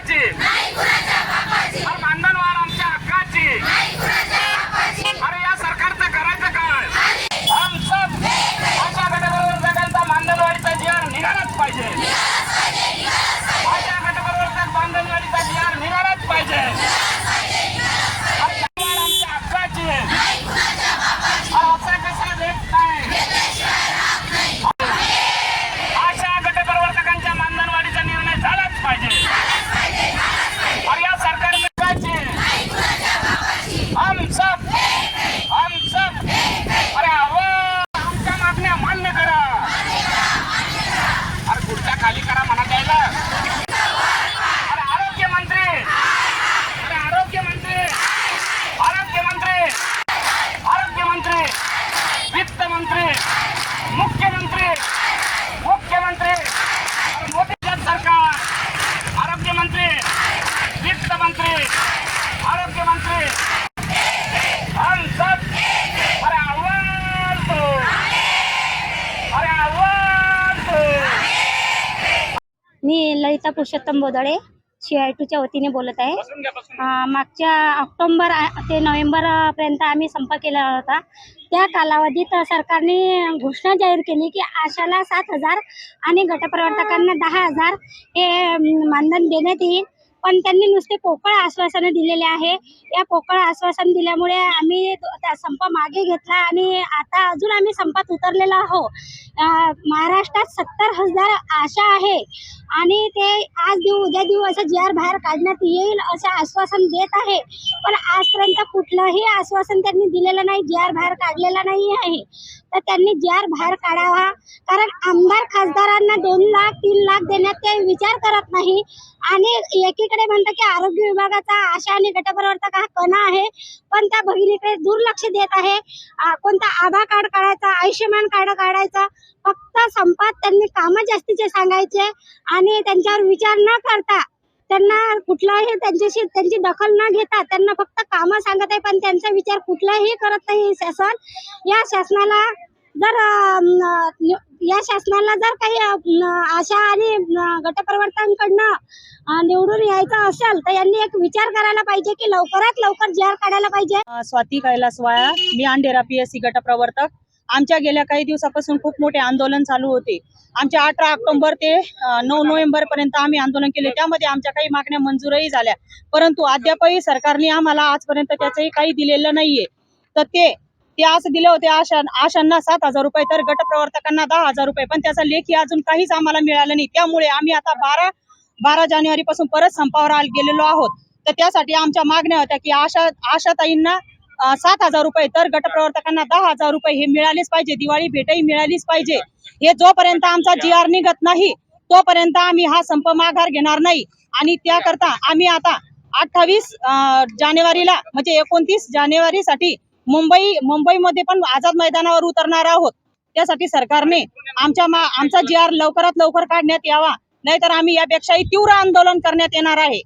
बापाची अरे मानधनवाढ आमच्या हक्काची अरे या सरकारचं करायचं काय हम सब अशा गटप्रवर्तकांचा मानधनवाढीचा जी आर निघालाच पाहिजे अशा गटप्रवर्तक मानधनवाढीचा जी आर निघालाच पाहिजे अरे मानधनवाढ आमच्या हक्काची अरे असं कसं देत नाही अशा गटप्रवर्तकांच्या मानधनवाढीचा निर्णय झालाच पाहिजे और या सरकार में काचे हम सब हम सब अरे आवाज आमच्या मागण्या मान्य करा अरे खुर्च्या खाली करा म्हणा द्यायला अरे आरोग्य मंत्री अरे आरोग्य मंत्री आरोग्य मंत्री आरोग्य मंत्री वित्त मंत्री मुख्यमंत्री मुख्यमंत्री मोदी सरकार आरोग्य मंत्री वित्त मंत्री आरोग्य मंत्री हम सब अरे आवाज दो अरे आवाज दो। मी ललिता पुरुषोत्तम बोदळे सी आय टूच्या वतीने बोलत आहे. मागच्या ऑक्टोंबर ते नोव्हेंबर पर्यंत आम्ही संप केला होता. त्या कालावधीत सरकारने घोषणा जाहीर केली की आशाला सात हजार आणि गटप्रवर्तकांना दहा हजार हे मानधन देण्यात येईल. पण त्यांनी नुसते पोकळ आश्वासनं दिलेले आहे. या पोकळ आश्वासन दिल्यामुळे आम्ही त्या संप मागे घेतला आणि आता अजून आम्ही संपात उतरलेलो आहो. महाराष्ट्रात सत्तर हजार आशा आहे आणि ते आज देऊ उद्या देऊ असं जी आर बाहेर काढण्यात येईल असं आश्वासन देत आहे. पण आजपर्यंत कुठलंही आश्वासन त्यांनी दिलेलं नाही जी आर बाहेर काढलेला नाही आहे. तर त्यांनी जी आर बाहेर काढावा. कारण आमदार खासदारांना दोन लाख तीन लाख देण्यात ते विचार करत नाही. आणि एकीकडे म्हणतात की आरोग्य विभागाचा आशा आणि गटप्रवर्तक हा कणा आहे. पण त्या भगिनीकडे दुर्लक्ष देत आहे. कोणता आभा कार्ड काढायचा आयुष्यमान कार्ड काढायचा फक्त संपात त्यांनी कामं जास्तीचे सांगायचे आणि त्यांच्यावर विचार न करता त्यांना कुठलाही त्यांच्याशी त्यांची दखल न घेता त्यांना फक्त कामं सांगत आहे पण त्यांचा विचार कुठलाही करत नाही शासन. या शासनाला जर या शासनाला जर काही आशा आणि गटप्रवर्तांकडनं गटप्रवर्तकांकडनं निवडून यायचं असेल तर यांनी एक विचार करायला पाहिजे की लवकरात लवकर जी आर काढायला पाहिजे. स्वाती कैलास वाया मी अंडेरा पी एस सी गटप्रवर्तक. आमच्या गेल्या काही दिवसापासून खूप मोठे आंदोलन चालू होते. आमच्या अठरा ऑक्टोबर ते नऊ नोव्हेंबर पर्यंत आम्ही आंदोलन केले. त्यामध्ये आमच्या काही मागण्या मंजूरही झाल्या. परंतु अद्यापही सरकारने आम्हाला आजपर्यंत त्याचंही काही दिलेलं नाहीये. तर ते ते असं दिले होते आशा आशांना सात हजार रुपये तर गटप्रवर्तकांना दहा हजार रुपये. पण त्याचा लेखी अजून काहीच आम्हाला मिळालं नाही. त्यामुळे आम्ही आता बारा बारा जानेवारी पासून परत संपावर गेलेलो आहोत. तर त्यासाठी आमच्या मागण्या होत्या की आशा आशाताईंना सात हजार रुपये. तर गटप्रवर्तकांना दहा हजार रुपये हे मिळालेच पाहिजे. दिवाळी भेटही मिळालीच पाहिजे. हे जोपर्यंत आमचा जी आर निघत नाही तोपर्यंत आम्ही हा संप माघार घेणार नाही. आणि त्याकरता आम्ही आता अठ्ठावीस जानेवारीला म्हणजे एकोणतीस जानेवारीसाठी मुंबई मुंबईमध्ये पण आझाद मैदानावर उतरणार आहोत. त्यासाठी सरकारने आमच्या मा आमचा जी आर लवकरात लवकर काढण्यात यावा. नाहीतर आम्ही यापेक्षाही तीव्र आंदोलन करण्यात येणार आहे.